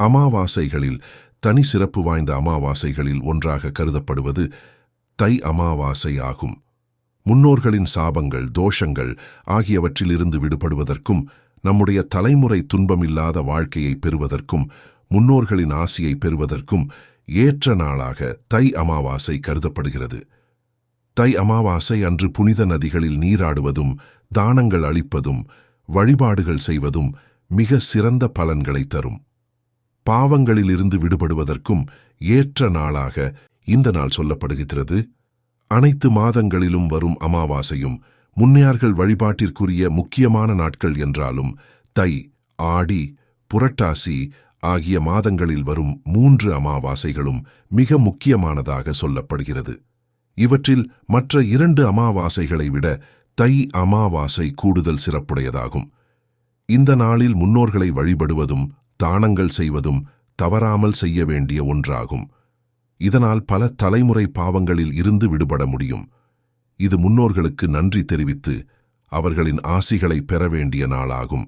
அமாவாசைகளில் தனி சிறப்பு வாய்ந்த அமாவாசைகளில் ஒன்றாக கருதப்படுவது தை அமாவாசை ஆகும் முன்னோர்களின் சாபங்கள் தோஷங்கள் ஆகியவற்றிலிருந்து விடுபடுவதற்கும் நம்முடைய தலைமுறை துன்பமில்லாத வாழ்க்கையை பெறுவதற்கும் முன்னோர்களின் ஆசியை பெறுவதற்கும் ஏற்ற நாளாக தை அமாவாசை கருதப்படுகிறது. தை அமாவாசை அன்று புனித நதிகளில் நீராடுவதும் தானங்கள் அளிப்பதும் வழிபாடுகள் செய்வதும் மிக சிறந்த பலன்களை தரும். பாவங்களிலிருந்து விடுபடுவதற்கும் ஏற்ற நாளாக இந்த நாள் சொல்லப்படுகிறது. அனைத்து மாதங்களிலும் வரும் அமாவாசையும் முன்னியார்கள் வழிபாட்டிற்குரிய முக்கியமான நாட்கள் என்றாலும் தை ஆடி புரட்டாசி ஆகிய மாதங்களில் வரும் மூன்று அமாவாசைகளும் மிக முக்கியமானதாக சொல்லப்படுகிறது. இவற்றில் மற்ற இரண்டு அமாவாசைகளை விட தை அமாவாசை கூடுதல் சிறப்புடையதாகும். இந்த நாளில் முன்னோர்களை வழிபடுவதும் தானங்கள் செய்வதும் தவறாமல் செய்ய வேண்டிய ஒன்றாகும். இதனால் பல தலைமுறை பாவங்களில் இருந்து விடுபட முடியும். இது முன்னோர்களுக்கு நன்றி தெரிவித்து அவர்களின் ஆசிகளை பெற வேண்டிய நாளாகும்.